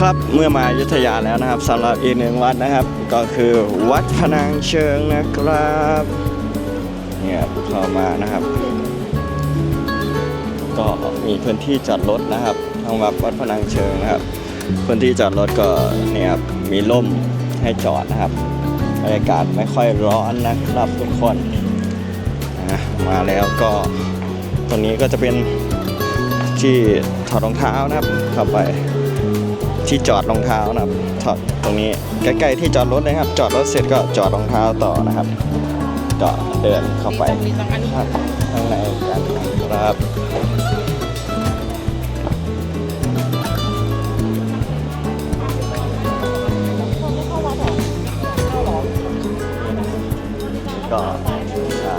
ครับเมื่อมายุทธยาแล้วนะครับสำหรับอีกหนึ่งวัดนะครับ ก็คือวัดพนังเชิงนะครับเนี่ยเข้ามานะครับ ก็มีพื้นที่จอดรถนะครับทางวัดวัดพนังเชิงนะครับ พื้นที่จอดรถก็เนี่ยครับมีร่มให้จอดนะครับบรรยากาศไม่ค่อยร้อนนะครับทุกคนมาแล้วก็ตรงนี้ก็จะเป็นที่ถอดรองเท้านะครับเข้าไป ที่จอดรองเท้านะครับถอดตรงนี้ใกล้ๆที่จอดรถเลยครับ จอดรถเสร็จก็จอดรองเท้าต่อนะครับก็เดินเข้าไปข้างในกันนะครับก็หา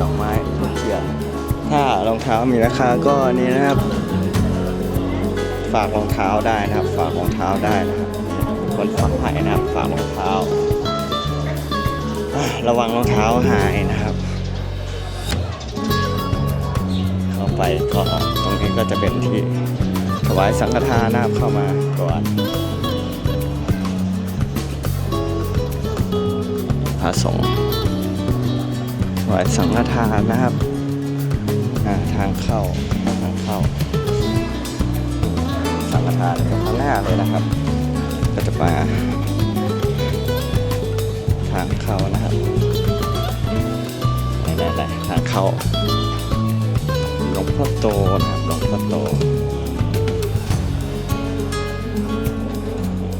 ดอกไม้ทุกเทียนถ้ารองเท้ามีราคาก็นี่นะครับ ฝากรองเท้าได้นะครับ ฝากรองเท้าได้นะครับ คนฝักไผ่นะครับ ฝากรองเท้า ระวังรองเท้าหายนะครับ เข้าไปก็ตรงนี้ก็จะเป็นที่ถวายสังฆทานนะครับเข้ามาก่อนพระสงฆ์ถวายสังฆทานนะครับทางเข้าทางเข้า สังฆทานกับข้างหน้าเลยนะครับ ก็จะมาทางเขานะครับไหนๆๆทางเขาหลวงพ่อโตนะครับหลวงพ่อโต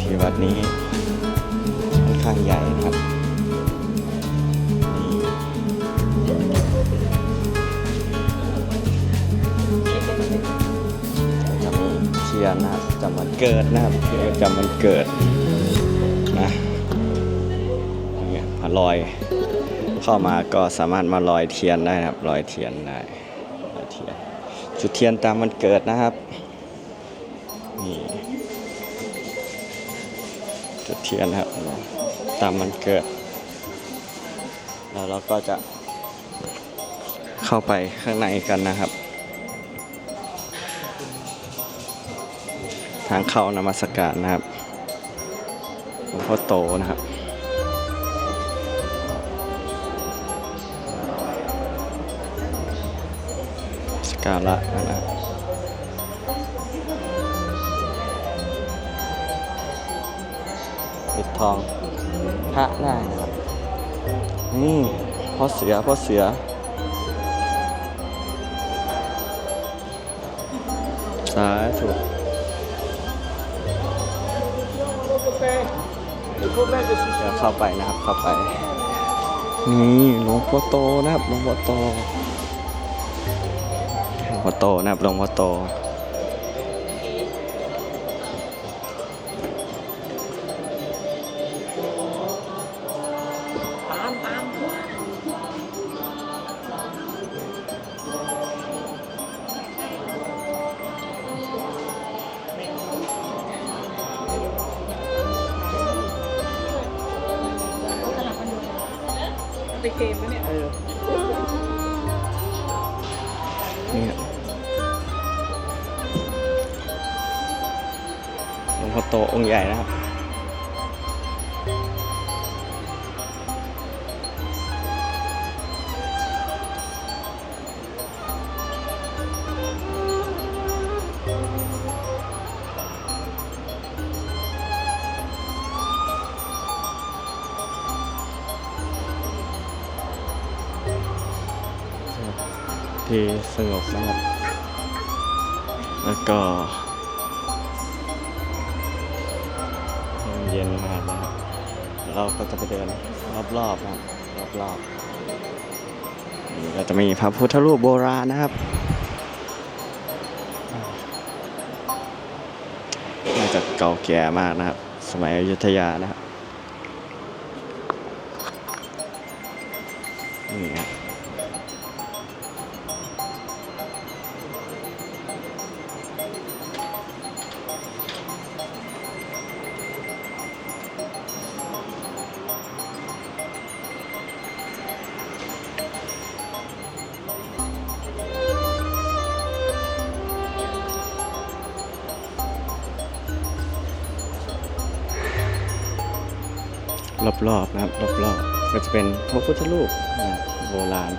ที่วัดนี้ค่อนข้างใหญ่นะครับ เกิดนะครับเทียนจำวันเกิดนะเนี่ยพอลอยเข้ามาก็สามารถมาลอยเทียนได้นะครับลอยเทียนได้ลอยเทียนจุดเทียนตามวันเกิดนะครับนี่จุดเทียนครับ ตามวันเกิด แล้วเราก็จะเข้าไปข้างในกันนะครับางเข้านมัสการนะครับหลวงพ่อโตนะครับสกการะนะครับปิดทองพระได้นะครับนี่พ่อเสือพ่อเสือสาธุ เดี๋ยวเข้าไปนะครับเข้าไป นี่หลวงพ่อโตนะครับหลวงพ่อโตหลวงพ่อโตนะครับหลวงพ่อโต ในเกมนะเนี่ย เออ นี่ครัหลวงพ่อโตองค์ใหญ่นะครับ สงบนะครับ แล้วก็เย็นมากนะครับ เราก็จะไปเดินรอบๆนะครับรอบๆนี่ก็จะมีพระพุทธรูปโบราณนะครับน่าจะเก่าแก่มากนะครับ สมัยอยุธยานะครับ รอบๆนะครับ รอบๆก็จะเป็นพระพุทธรูปโบราณ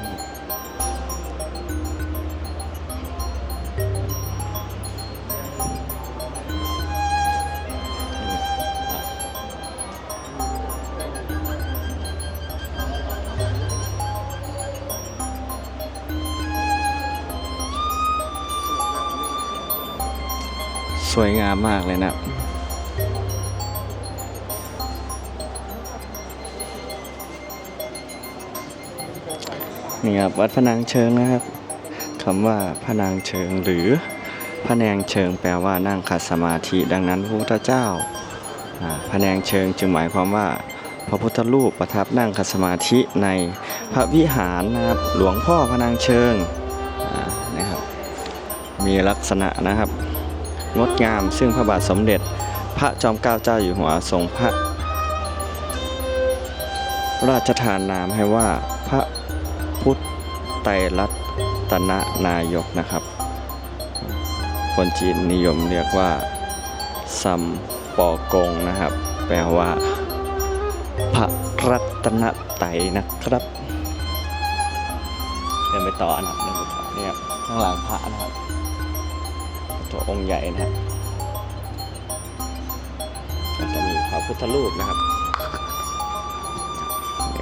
สวยงามมากเลยนะ นี่ครับวัดพนังเชิงนะครับคำว่าพนังเชิงหรือพระแนงเชิงแปลว่านั่งขัดสมาธิดังนั้นพระพุทธเจ้าอ่าพระแนงเชิงจึงหมายความว่า พระพุทธรูปประทับนั่งขัดสมาธิในพระวิหารนะครับหลวงพ่อพนังเชิงนะครับมีลักษณะนะครับ งดงามซึ่งพระบาทสมเด็จ พระจอมเกล้าเจ้าอยู่หัวทรงพระ ราชทานนามให้ว่าพระ พุทธไตรรัตนนายกนะครับ คนจีนนิยมเรียกว่าซัมปอกงนะครับ แปลว่า พระรัตนไตรนะครับเดินไปต่อนะครับเดินไปต่อเนี่ยข้างหลังพระนะครับ ตัวองค์ใหญ่นะครับจะมีพระพุทธรูปนะครับ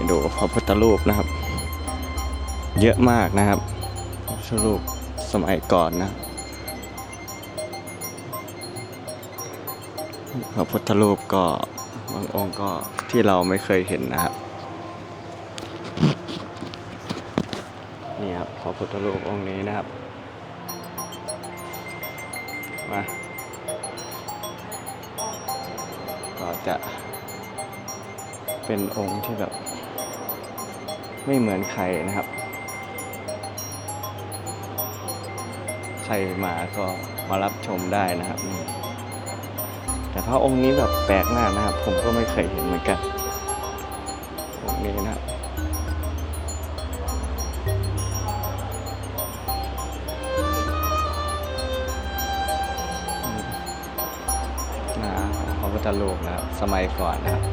ดูพระพุทธรูปนะครับ เยอะมากนะครับพระพุทธรูปสมัยก่อนนะ พระพุทธรูปก็บางองค์ก็ที่เราไม่เคยเห็นนะครับ นี่ครับพระพุทธรูปองค์นี้นะครับ มา ก็จะเป็นองค์ที่แบบ ไม่เหมือนใครนะครับ รมาก็มารับชมได้นะครับ แต่พระองค์นี้แบบแปลกมากนะครับ ผมก็ไม่เคยเห็นเหมือนกันองค์นี้นะครับนะพระพุทธรูปนะครับ สมัยก่อนนะครับ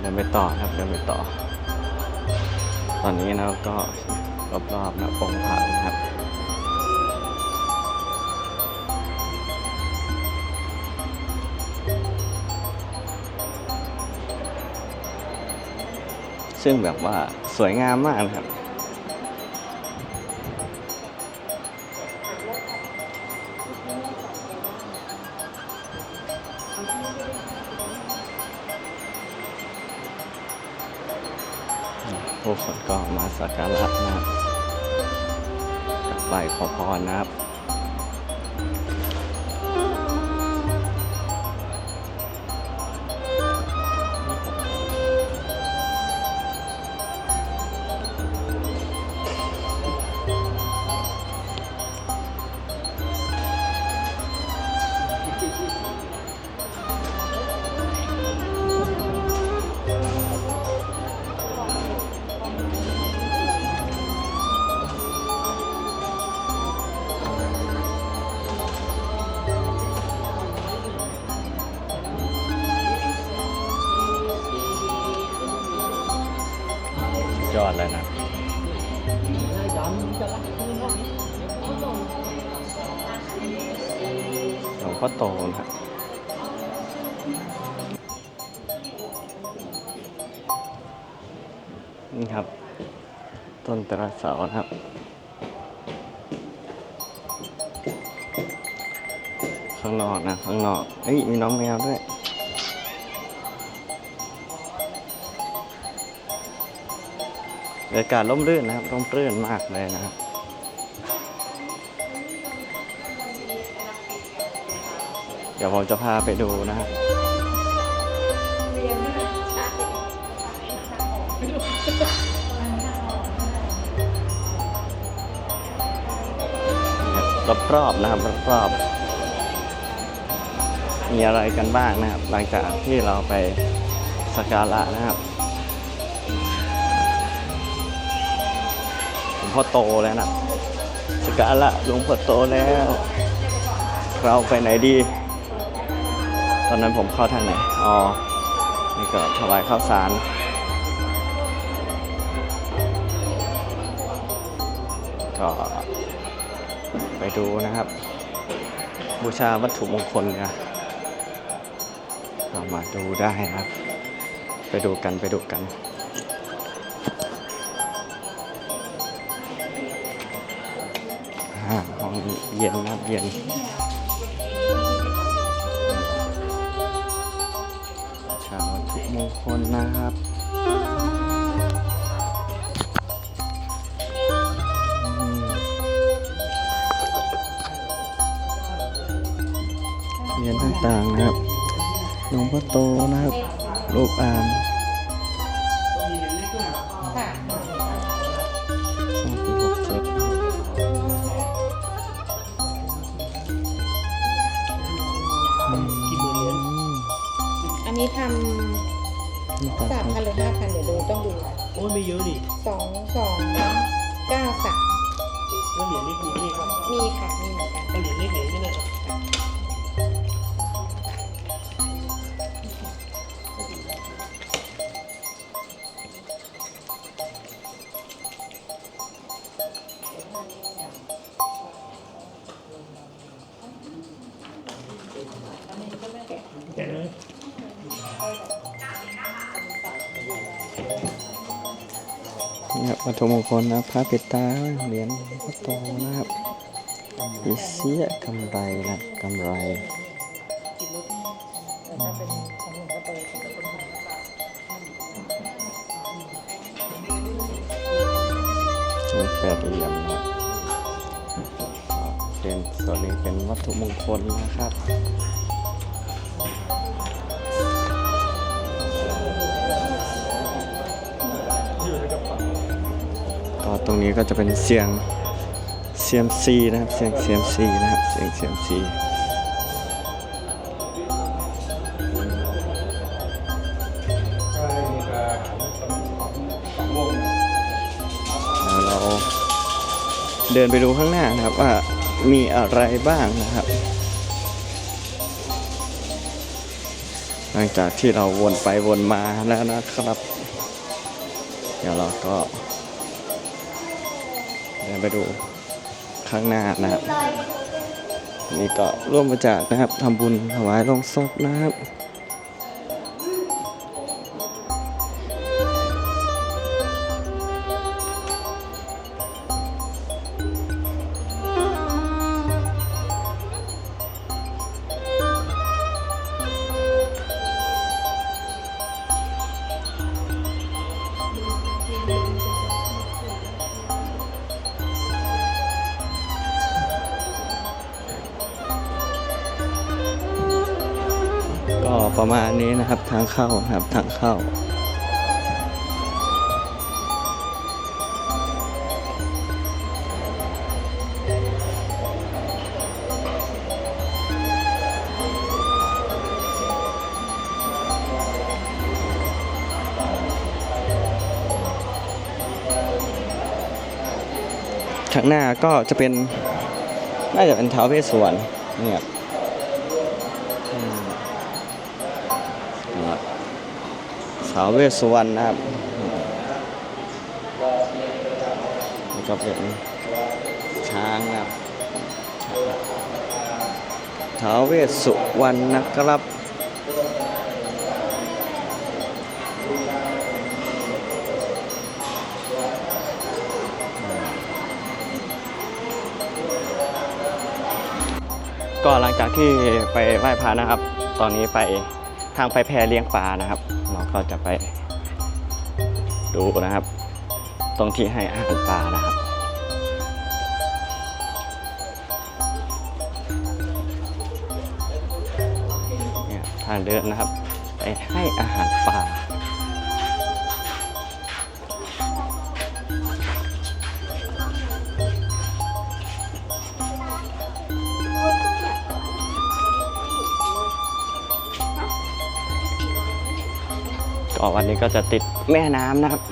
เดินไปต่อครับเดินไปต่อ ตอนนี้นะก็รอบๆนะองค์พระนะครับซึ่งแบบว่าสวยงามมากนะครับ สักการะนะครับกลับไปขอพรนะครับ พ่อโตนครับนี่ครับ ต้นตระเสาครับ ข้างนอกนะข้างนอกเอ้ยมีน้องแมวด้วยบรรยากาศร่มรื่นนะครับร่มรื่นมากเลยนะครับ ดี๋ยวผมจะพาไปดูนะครับรอบๆนะครับรอบๆมีอะไรกันบ้างนะครับ หลังจากที่เราไปสักการะนะครับหลวงพ่อโตแล้วนะสักการะหลวงพ่อโตแล้ว เราไปไหนดี อนนั้นผมเข้าทางไหน อ๋อ นี่ก็ถวายข้าวสาร ก็ไปดูนะครับ บูชาวัตถุมงคลเนี่ยเรามาดูได้นะครับ ไปดูกันไปดูกันอ่าห้องเย็นนะเย็น งคลนะครับอืมเหรียญต่างๆนะครับ หลวงพ่อโตนะครับรูปอามสองปีหกเจ็ดอืมอันนี้ทนี่ำ ต่างสามพันหรือห้าพันเดี๋ยวดูต้องดูโอ้ยไม่เยอะนี่สองสองเก้าค่ะแล้วเหรียญเล็กมีนี่ครับมีค่ะมีเหมือนกันเอาเหรียญเล็กเหรียญนี่เลยครับ ครับวัตถุมงคลนะพระปิดตาเหรียญพ่อโตนะครับปีเสียกำไรนะกำไรเป็นแปดเหลี่ยมนะเป็นส่วนนี้เป็นวัตถุมงคลนะครับ รงนี้ก็จะเป็นเสียงเซียมซีนะครับเสียงเซียมซีนะครับเสียงเซียมซีเราเดินไปดูข้างหน้านะครับว่ามีอะไรบ้างนะครับ หลังจากที่เราวนไปวนมาแล้วนะครับ เดี๋ยวเราก็ เดี๋ยวไปดูข้างหน้านะครับนี่ก็ร่วมบริจากนะครับทำบุญถวายลงศพนะครับ ประมาณนี้นะครับ ทางเข้านะครับทางเข้า ข้างหน้าก็จะเป็นน่าจะเป็นท้าวเวสสวรรณเนี่ย ท้าวเวสสวรรณนะครับแล้วก็เป็นช้างนะครับท้าวเวสสุวรรณนะครับก็หลังจากที่ไปไหว้พระนะครับ ตอนนี้ไปทางไปแพรเลี้ยงปลานะครับ ก็จะไปดูนะครับ ตรงที่ให้อาหารปลานะครับ เนี่ยทางเดินนะครับ ไปให้อาหารปลา กวันนี้ก็จะติดแม่น้ำนะครับ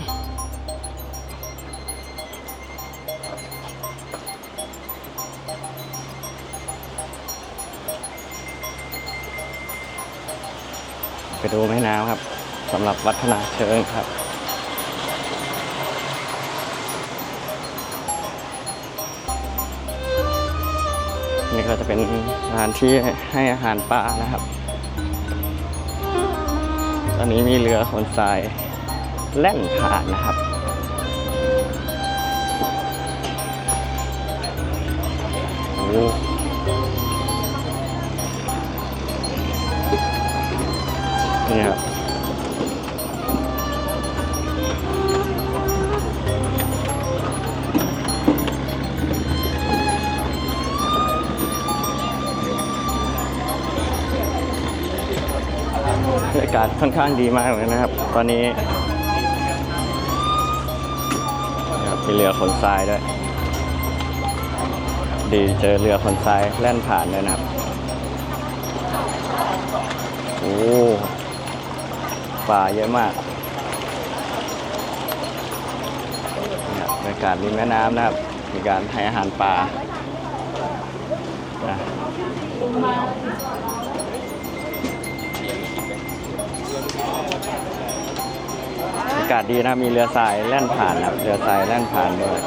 ไปดูแม่น้ำครับสำหรับวัฒนาเชิงครับนี่ก็จะเป็นร้านที่ให้อาหารปลานะครับ อนนี้มีเรือขนทรายแล่นผ่านนะครับ โอ้นี่ครับากาศค่อนข้างดีมากเลยนะครับ ตอนนี้มีเรือขนทรายด้วย ดีเจอเรือขนทรายแล่นผ่านเลยนะครับ โอ้ปลาเยอะมากบบรรยากาศริมแม่น้ำนะครับ มีการให้อาหารปลาากาศดีนะ มีเรือทรายแล่นผ่านนะเรือทรายแล่นผ่านด้วย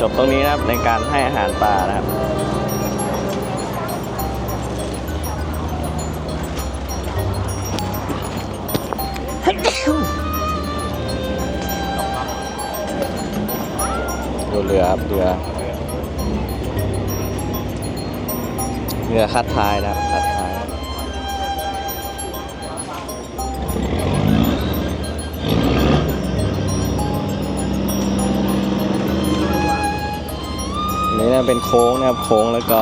จบตรงนี้นะครับในการให้อาหารปลานะครับดูเรือครับเรือ เรือคัดท้ายนะครับคัดท้ายนี่นะเป็นโค้งนะครับโค้งแล้วก็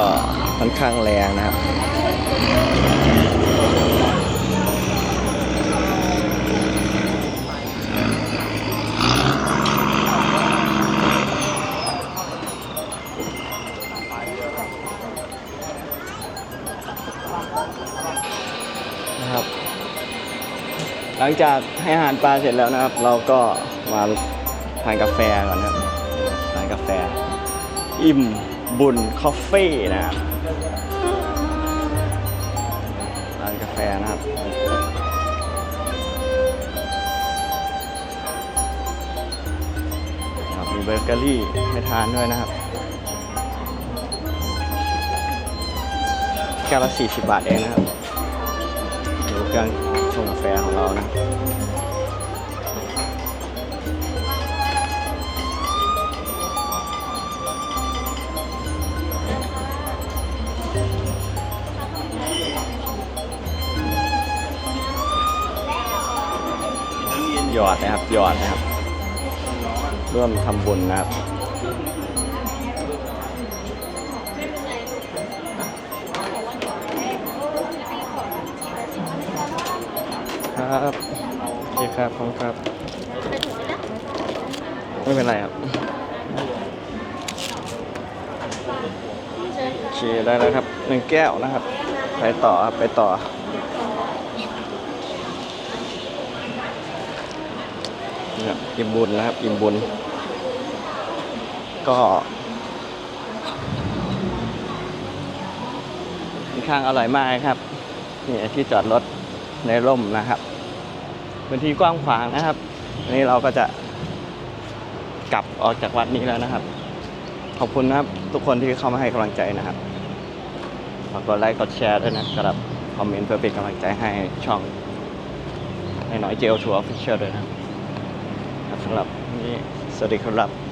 ค่อนข้างแรงนะครับ หลังจากให้อาหารปลาเสร็จแล้วนะครับ เราก็มาทานกาแฟก่อนนะครับทานกาแฟ อิ่มบุญคอฟฟี่นะครับทานกาแฟนะครับครับมีเบเกอรี่ให้ทานด้วยนะครับแก้วละ40 บาทเองนะครับดูเครื่องชง แฟของเรานะหยอดนะครับหยอดนะครับ ร่วมทำบุญนะครับ ครับโอเคครับขอบคุณครับ ไม่เป็นไรครับโอเคได้แล้วครับหนึ่งแก้วนะครับ ไปต่อครับไปต่อนี่ครับอิ่มบุญนะครับอิ่มบุญ ก็ค่อนข้างอร่อยมากครับนี่ที่จอดรถในร่มนะครับ พื้นที่กว้างขวางนะครับอันนี้เราก็จะกลับออกจากวัดนี้แล้วนะครับ ขอบคุณนะครับทุกคนที่เข้ามาให้กำลังใจนะครับฝากกดไลค์กดแชร์ด้วยนะครับคอมเมนต์เพื่อเป็นกำลังใจให้ช่องในน้อยเจลทัวร์ออฟฟิเชียลด้วยนะครับสำหรับนนี้สวัสดีครับ